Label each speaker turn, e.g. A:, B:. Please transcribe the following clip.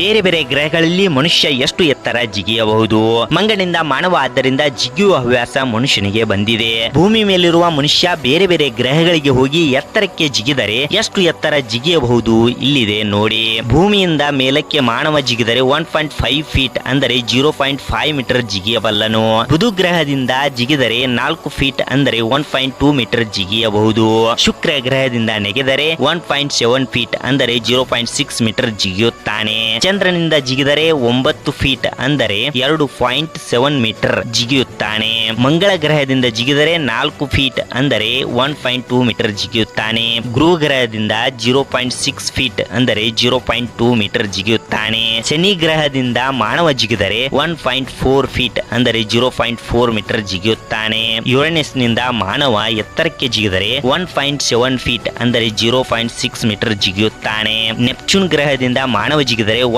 A: ಬೇರೆ ಬೇರೆ ಗ್ರಹಗಳಲ್ಲಿ ಮನುಷ್ಯ ಎಷ್ಟು ಎತ್ತರ ಜಿಗಿಯಬಹುದು? ಮಂಗನಿಂದ ಮಾನವ ಆದ್ದರಿಂದ ಜಿಗಿಯುವ ಹವ್ಯಾಸ ಮನುಷ್ಯನಿಗೆ ಬಂದಿದೆ. ಭೂಮಿ ಮೇಲಿರುವ ಮನುಷ್ಯ ಬೇರೆ ಬೇರೆ ಗ್ರಹಗಳಿಗೆ ಹೋಗಿ ಎತ್ತರಕ್ಕೆ ಜಿಗಿದರೆ ಎಷ್ಟು ಎತ್ತರ ಜಿಗಿಯಬಹುದು ಇಲ್ಲಿದೆ ನೋಡಿ. ಭೂಮಿಯಿಂದ ಮೇಲಕ್ಕೆ ಮಾನವ ಜಿಗಿದರೆ ಒನ್ ಪಾಯಿಂಟ್ ಫೈವ್ ಫೀಟ್ ಅಂದರೆ ಜೀರೋ ಪಾಯಿಂಟ್ ಫೈವ್ ಮೀಟರ್ ಜಿಗಿಯಬಲ್ಲನು ಬುಧು ಗ್ರಹದಿಂದ ಜಿಗಿದರೆ ನಾಲ್ಕು ಫೀಟ್ ಅಂದರೆ ಒನ್ ಪಾಯಿಂಟ್ ಟೂ ಮೀಟರ್ ಜಿಗಿಯಬಹುದು. ಶುಕ್ರ ಗ್ರಹದಿಂದ ನೆಗೆದರೆ ಒನ್ ಪಾಯಿಂಟ್ ಸೆವೆನ್ ಫೀಟ್ ಅಂದರೆ ಜೀರೋ ಪಾಯಿಂಟ್ ಸಿಕ್ಸ್ ಮೀಟರ್ ಜಿಗಿಯುತ್ತಾನೆ. ಚಂದ್ರನಿಂದ ಜಿಗಿದರೆ ಒಂಬತ್ತು ಫೀಟ್ ಅಂದರೆ ಎರಡು ಪಾಯಿಂಟ್ ಸೆವೆನ್ ಮೀಟರ್ ಜಿಗಿಯುತ್ತಾನೆ. ಮಂಗಳ ಗ್ರಹದಿಂದ ಜಿಗಿದರೆ ನಾಲ್ಕು ಫೀಟ್ ಅಂದರೆ ಒನ್ ಪಾಯಿಂಟ್ ಟೂ ಮೀಟರ್ ಜಿಗಿಯುತ್ತಾನೆ. ಗುರು ಗ್ರಹದಿಂದ ಜೀರೋ ಪಾಯಿಂಟ್ ಸಿಕ್ಸ್ ಫೀಟ್ ಅಂದರೆ ಜೀರೋ ಪಾಯಿಂಟ್ ಟೂ ಮೀಟರ್ ಜಿಗಿಯುತ್ತಾನೆ. ಶನಿ ಗ್ರಹದಿಂದ ಮಾನವ ಜಿಗಿದರೆ ಒನ್ ಪಾಯಿಂಟ್ ಫೋರ್ ಫೀಟ್ ಅಂದರೆ ಜೀರೋ ಪಾಯಿಂಟ್ ಫೋರ್ ಮೀಟರ್ ಜಿಗಿಯುತ್ತಾನೆ. ಯುರೇನಸ್ನಿಂದ ಮಾನವ ಎತ್ತರಕ್ಕೆ ಜಿಗಿದರೆ ಒನ್ ಪಾಯಿಂಟ್ ಸೆವೆನ್ ಫೀಟ್ ಅಂದರೆ ಜೀರೋ ಪಾಯಿಂಟ್ ಸಿಕ್ಸ್ ಮೀಟರ್ ಜಿಗಿಯುತ್ತಾನೆ. ನೆಪ್ಚೂನ್ ಗ್ರಹದಿಂದ ಮಾನವ ಜಿಗಿದರೆ